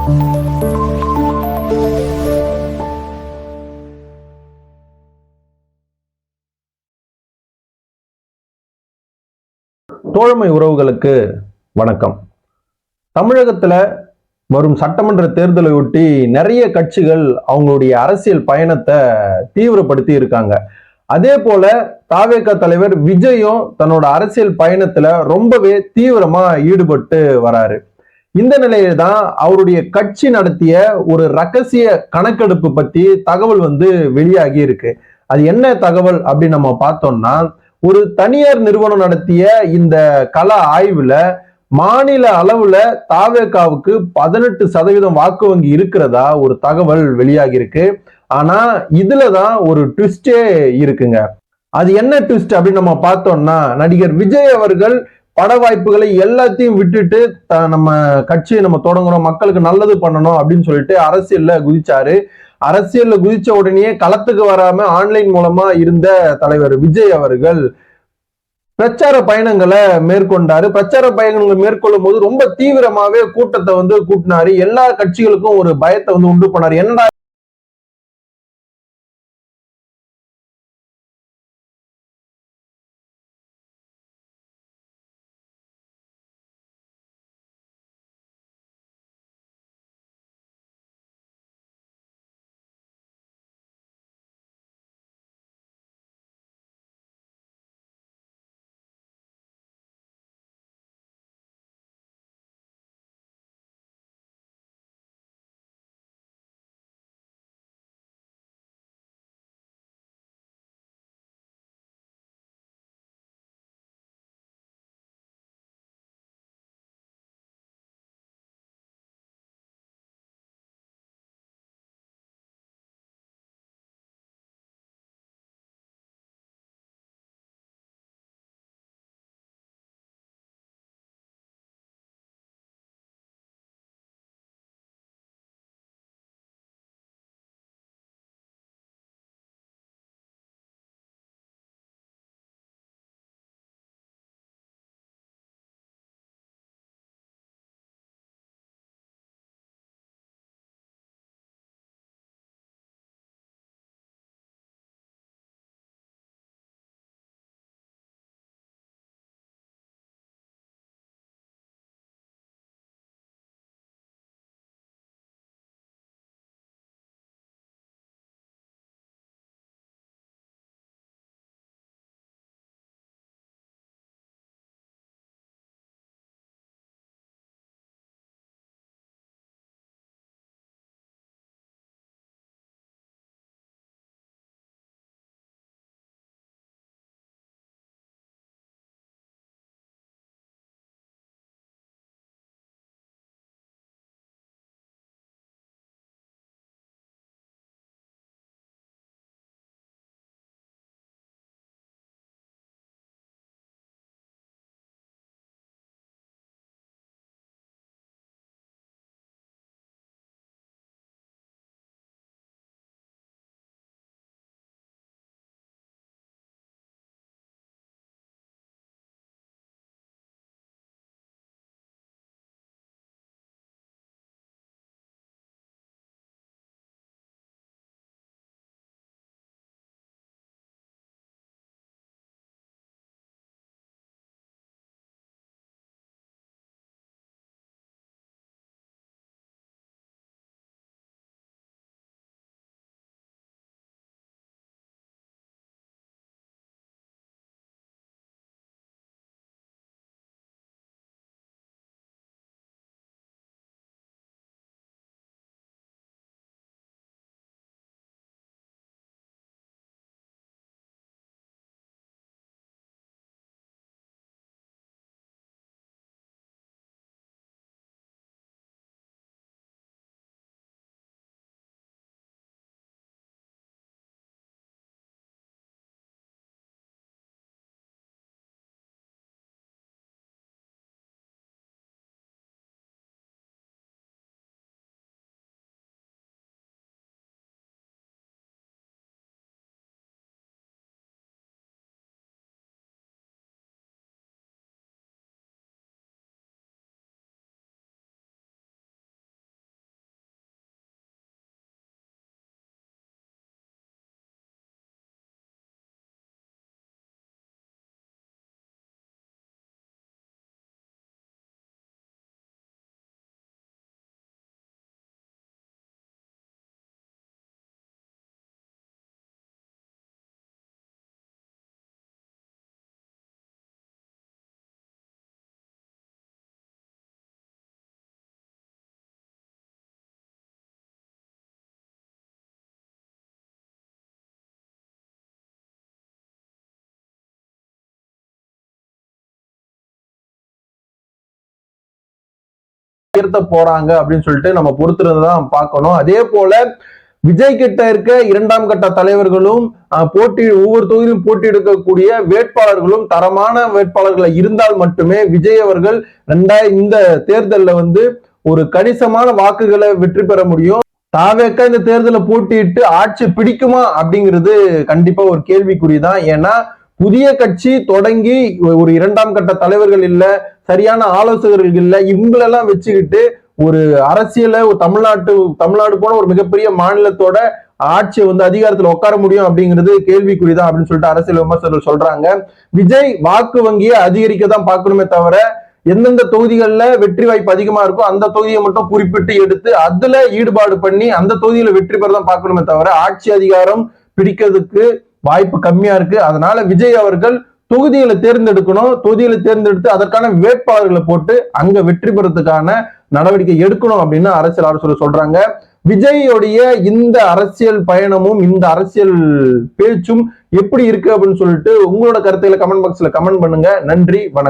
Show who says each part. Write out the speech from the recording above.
Speaker 1: தோழமை உறவுகளுக்கு வணக்கம். தமிழகத்துல வரும் சட்டமன்ற தேர்தலை ஒட்டி நிறைய கட்சிகள் அவங்களுடைய அரசியல் பயணத்தை தீவிரப்படுத்தி இருக்காங்க. அதே போல தாவேக தலைவர் விஜயும் தன்னோட அரசியல் பயணத்துல ரொம்பவே தீவிரமா ஈடுபட்டு வராரு. இந்த நிலையில தான் அவருடைய கட்சி நடத்திய ஒரு ரகசிய கணக்கெடுப்பு பத்தி தகவல் வந்து வெளியாகி இருக்கு. அது என்ன தகவல் அப்படின்னு நம்ம பார்த்தோம்னா ஒரு தனியார் நிறுவனம் நடத்திய இந்த கல ஆய்வுல மாநில அளவுல தாவேகாவுக்கு பதினெட்டு சதவீதம் வாக்கு வங்கி இருக்கிறதா ஒரு தகவல் வெளியாகி இருக்கு. ஆனா இதுலதான் ஒரு ட்விஸ்டே இருக்குங்க. அது என்ன ட்விஸ்ட் அப்படின்னு நம்ம பார்த்தோம்னா நடிகர் விஜய் அவர்கள் பட வாய்ப்புகளை எல்லாத்தையும் விட்டுட்டு நம்ம கட்சியை நம்ம தொடங்கணும் மக்களுக்கு நல்லது பண்ணணும் அப்படின்னு சொல்லிட்டு அரசியல்ல குதிச்சாரு. அரசியல்ல குதிச்ச உடனே களத்துக்கு வராம ஆன்லைன் மூலமா இருந்த தலைவர் விஜய் அவர்கள் பிரச்சார பயணங்களை மேற்கொண்டாரு. பிரச்சார பயணங்களை மேற்கொள்ளும் போது ரொம்ப தீவிரமாவே கூட்டத்தை வந்து கூட்டினாரு. எல்லா கட்சிகளுக்கும் ஒரு பயத்தை வந்து உண்டு பண்ணாரு. என்னடா உயர்த்த போறாங்க அப்படின்னு சொல்லிட்டு நம்ம பொறுத்திருந்து தான் பார்க்கணும். அதே போல விஜய் கிட்ட இருக்க இரண்டாம் கட்ட தலைவர்களும் போட்டி ஒவ்வொரு தொகுதியிலும் போட்டி வேட்பாளர்களும் தரமான வேட்பாளர்களை இருந்தால் மட்டுமே விஜய் அவர்கள் ரெண்டாயிரம் இந்த தேர்தலில் வந்து ஒரு கணிசமான வாக்குகளை வெற்றி பெற முடியும். தாவேக்கா இந்த தேர்தலை போட்டியிட்டு ஆட்சி பிடிக்குமா அப்படிங்கிறது கண்டிப்பா ஒரு கேள்விக்குறிதான். ஏன்னா புதிய கட்சி தொடங்கி ஒரு இரண்டாம் கட்ட தலைவர்கள் இல்ல சரியான ஆலோசகர்கள் இல்ல இவங்களெல்லாம் வச்சுக்கிட்டு ஒரு அரசியல ஒரு தமிழ்நாட்டு தமிழ்நாடு போன ஒரு மிகப்பெரிய மாநிலத்தோட ஆட்சியை வந்து அதிகாரத்துல உட்கார முடியும் அப்படிங்கிறது கேள்விக்குறிதான் அப்படின்னு சொல்லிட்டு அரசியல் விமர்சகர்கள் சொல்றாங்க. விஜய் வாக்கு வங்கியை அதிகரிக்க தான் பார்க்கணுமே தவிர எந்தெந்த தொகுதிகளில் வெற்றி வாய்ப்பு அதிகமா இருக்கோ அந்த தொகுதியை மட்டும் குறிப்பிட்டு எடுத்து அதுல ஈடுபாடு பண்ணி அந்த தொகுதியில வெற்றி பெற தான் பார்க்கணுமே தவிர ஆட்சி அதிகாரம் பிடிக்கிறதுக்கு வாய்ப்பு கம்மியா இருக்கு. அதனால விஜய் அவர்கள் தொகுதிகளை தேர்ந்தெடுக்கணும். தொகுதிகளை தேர்ந்தெடுத்து அதற்கான வேட்பாளர்களை போட்டு அங்க வெற்றி பெறதுக்கான நடவடிக்கை எடுக்கணும் அப்படின்னு அரசியல் ஆலோசகர் சொல்றாங்க. விஜயோடைய இந்த அரசியல் பயணமும் இந்த அரசியல் பேச்சும் எப்படி இருக்கு அப்படின்னு சொல்லிட்டு உங்களோட கருத்துக்களை கமெண்ட் பாக்ஸ்ல கமெண்ட் பண்ணுங்க. நன்றி வணக்கம்.